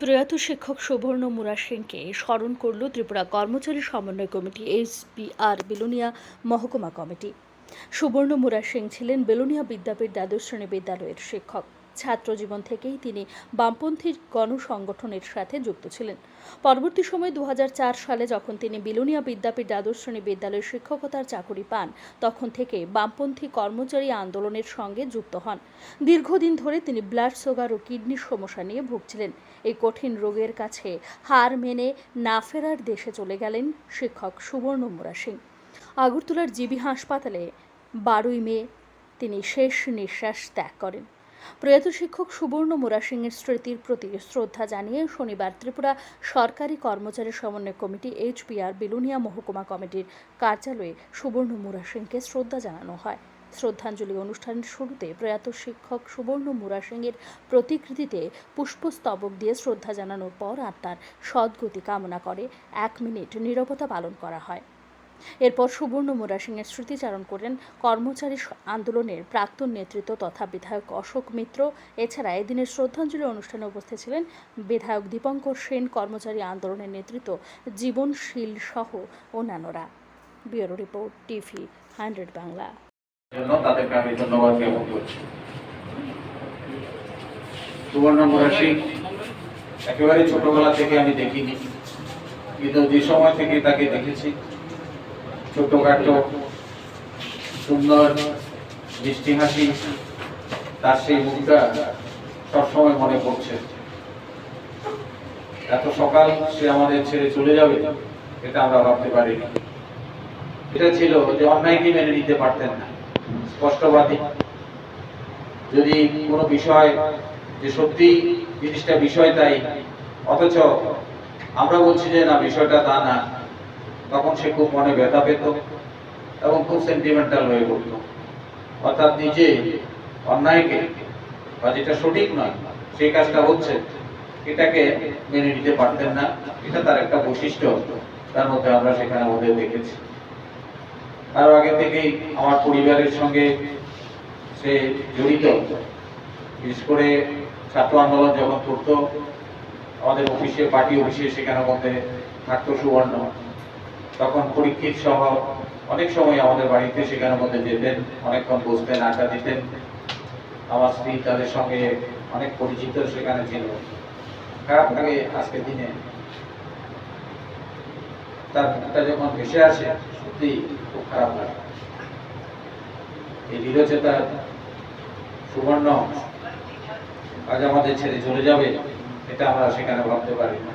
প্রয়াত শিক্ষক সুবর্ণ মুরা সিংকে স্মরণ করল ত্রিপুরা কর্মচারী সমন্বয় কমিটি এইচপিআর বেলুনিয়া মহকুমা কমিটি। সুবর্ণ মুরা সিং ছিলেন বেলুনিয়া বিদ্যাপীঠ দ্বাদশ শ্রেণি বিদ্যালয়ের শিক্ষক। ছাত্র জীবন থেকেই তিনি বামপন্থী গণসংগঠনের সাথে যুক্ত ছিলেন। পরবর্তী সময় দু সালে যখন তিনি বিলুনিয়া বিদ্যাপীঠ দ্বাদশ শ্রেণি বিদ্যালয়ের শিক্ষকতার চাকুরি পান, তখন থেকে বামপন্থী কর্মচারী আন্দোলনের সঙ্গে যুক্ত হন। দীর্ঘদিন ধরে তিনি ব্লাড সুগার ও কিডনির সমস্যা নিয়ে ভুগছিলেন। এই কঠিন রোগের কাছে হার মেনে না ফেরার দেশে চলে গেলেন শিক্ষক সুবর্ণ মুরা সিং। আগরতলার জিবি হাসপাতালে বারোই মে তিনি শেষ নিঃশ্বাস ত্যাগ করেন। প্রয়াত শিক্ষক সুবর্ণ মুরা সিংয়ের স্মৃতির প্রতি শ্রদ্ধা জানিয়ে শনিবার ত্রিপুরা সরকারি কর্মচারী সমন্বয় কমিটি এইচপিআর বিলুনিয়া মহকুমা কমিটির কার্যালয়ে সুবর্ণ মুরা সিংকে শ্রদ্ধা জানানো হয়। শ্রদ্ধাঞ্জলি অনুষ্ঠানের শুরুতে প্রয়াত শিক্ষক সুবর্ণ মুরা সিংয়ের প্রতিকৃতিতে পুষ্পস্তবক দিয়ে শ্রদ্ধা জানানোর পর আত্মার সদ্গতি কামনা করে এক মিনিট নীরবতা পালন করা হয়। এরপর সুবর্ণ মোরা সিংয়ের স্মৃতিচারণ করেন কর্মচারী আন্দোলনের প্রাক্তন নেতৃত্ব তথা বিধায়ক অশোক মিত্র। এছাড়া এদিনের শ্রদ্ধাঞ্জলি অনুষ্ঠানে উপস্থিত ছিলেন বিধায়ক দীপঙ্কর সেন, কর্মচারী আন্দোলনের নেতৃত্ব জীবনশীল সহ অন্যান্যরা। Bureau report, TV hundred Bangla. একেবারে ছোটবেলা থেকে আমি দেখিনি। কিন্তু যে সময় থেকে তাকে দেখেছি ছোটখাটো সুন্দর মিষ্টি হাসি, তার সেই মুখটা সবসময় মনে পড়ছে। এত সকাল সে আমাদের ছেড়ে চলে যাবে, এটা আমরা ভাবতে পারিনি। এটা ছিল যে অন্যায়কে মেনে নিতে পারতেন না। স্পষ্টবাদী। যদি কোনো বিষয়, যে সত্যি জিনিসটা বিষয় তাই, অথচ আমরা বলছি যে না, বিষয়টা তা না। তখন সে খুব মনে ব্যথা পেত এবং খুব সেন্টিমেন্টাল হয়ে পড়ত। অর্থাৎ নিজে অন্যায়কে, বা যেটা সঠিক নয়, সেই কাজটা হচ্ছে, এটাকে মেনে নিতে পারতেন না। এটা তার একটা বৈশিষ্ট্য, তার মধ্যে আমরা সেখানে ওদের দেখেছি। আরও আগে থেকেই আমার পরিবারের সঙ্গে সে জড়িত। বিশেষ করে ছাত্র আন্দোলন যখন করতো, আমাদের অফিসে, পার্টি অফিসে সেখানে মধ্যে থাকতো সুবর্ণ। তখন পরীক্ষিত সহ অনেক সময় আমাদের বাড়িতে সেখানে মধ্যে যেতেন, অনেকক্ষণ বসতেন, আড্ডা দিতেন। আমার স্ত্রী তাদের সঙ্গে অনেক পরিচিত সেখানে ছিল। খারাপ লাগে আজকের দিনে। তার মুখটা যখন ভেসে আসে সত্যি খুব খারাপ লাগে। এই দৃঢ়চেতা সুবর্ণ, আজ আমাদের ছেড়ে চলে যাবে, এটা আমরা সেখানে ভাবতে পারি না।